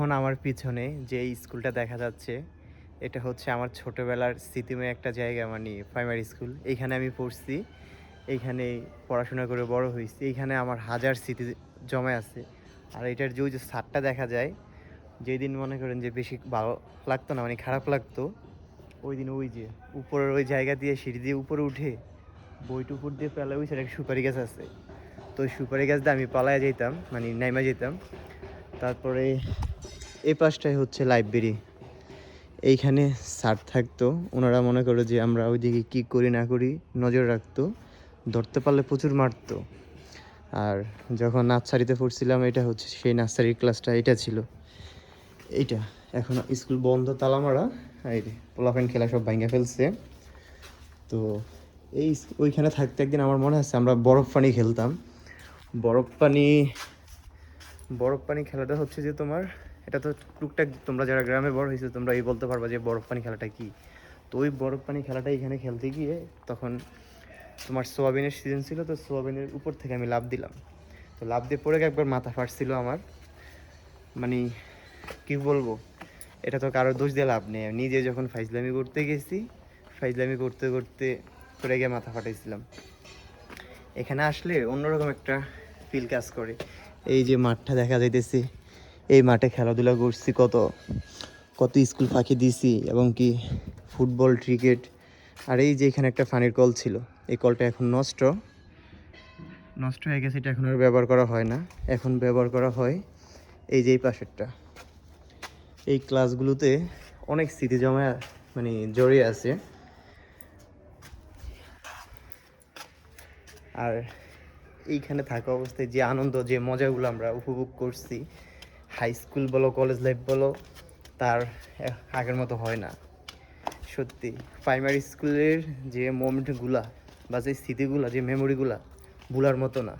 এখন আমার পিছনে যে স্কুলটা দেখা যাচ্ছে, এটা হচ্ছে আমার ছোটোবেলার স্মৃতিময় একটা জায়গা মানে প্রাইমারি স্কুল এইখানে আমি পড়ছি, এইখানে পড়াশোনা করে বড় হয়েছি, এইখানে আমার হাজার স্মৃতি জমা আছে। আর এটার যে ওই যে ছাদটা দেখা যায় যেই দিন মনে করেন যে বেশি ভালো লাগতো না মানে খারাপ লাগতো ওই দিন ওই যে উপরের ওই জায়গা দিয়ে, সিঁড়ি দিয়ে উপরে উঠে, বইটু উপর দিয়ে পেলে ওই সেটা সুপারি গাছ আছে। তো সুপারি গাছ দিয়ে আমি পালায়া যেতাম মানে নাইমা যেতাম তারপরে এই পাশটাই হচ্ছে লাইব্রেরি। এইখানে স্যার থাকতো, ওনারা মনে করে যে আমরা ওইদিকে কী করি না করি নজর রাখতো, ধরতে পারলে প্রচুর মারতো। আর যখন নার্সারিতে পড়ছিলাম, এটা হচ্ছে সেই নার্সারির ক্লাসটা, এটা ছিল। এইটা, এখন স্কুল বন্ধ তালা মারা এই যে পোলাপেন খেলা সব ভাঙে ফেলছে। তো এই ওইখানে থাকতে একদিন আমার মনে আছে, আমরা বরফ পানি খেলতাম। বরফ পানি বরফ পানি খেলাটা হচ্ছে যে তোমার এটা তো টুকটাক তোমরা যারা গ্রামে বড় হয়েছে, তোমরা এই বলতে পারবা যে বরফ পানি খেলাটা কি? তো ওই বরফ পানি খেলাটা এখানে খেলতে গিয়ে তখন তোমার সোয়াবিনের সিজন ছিল, তো সোয়াবিনের উপর থেকে আমি লাভ দিলাম। তো লাভ দিয়ে পড়ে একবার মাথা ফাটছিল আমার। মানে কি বলব, এটা তো কারও দোষ দিয়ে লাভ নেই। নিজে যখন ফাইজলামি করতে গেছি, ফাইজলামি করতে করতে পড়ে গিয়ে মাথা ফাটাইছিলাম। এখানে আসলে অন্যরকম একটা ফিল কাজ করে। এই যে মাঠটা দেখা যাইতেছে এই মাঠে খেলাধুলা করছি, কত কত স্কুল ফাঁকি দিছি এবং কি ফুটবল ক্রিকেট আর এই যে এখানে একটা পানির কল ছিল, এই কলটা এখন নষ্ট। নষ্ট হয়ে গেছে, এটা এখন আর ব্যবহার করা হয় না। এখন ব্যবহার করা হয় এই যে এই পাশেরটা। এই ক্লাসগুলোতে অনেক স্মৃতি জমা মানে জড়িয়ে আছে। আর এইখানে থাকা অবস্থায় যে আনন্দ, যে মজাগুলো আমরা উপভোগ করছি হাই স্কুল বলো কলেজ লাইফ বলো, তার আগের মতো হয় না। সত্যি প্রাইমারি স্কুলের যে মোমেন্টগুলা বা যে স্মৃতিগুলা, যে মেমোরিগুলা ভুলার মতো না।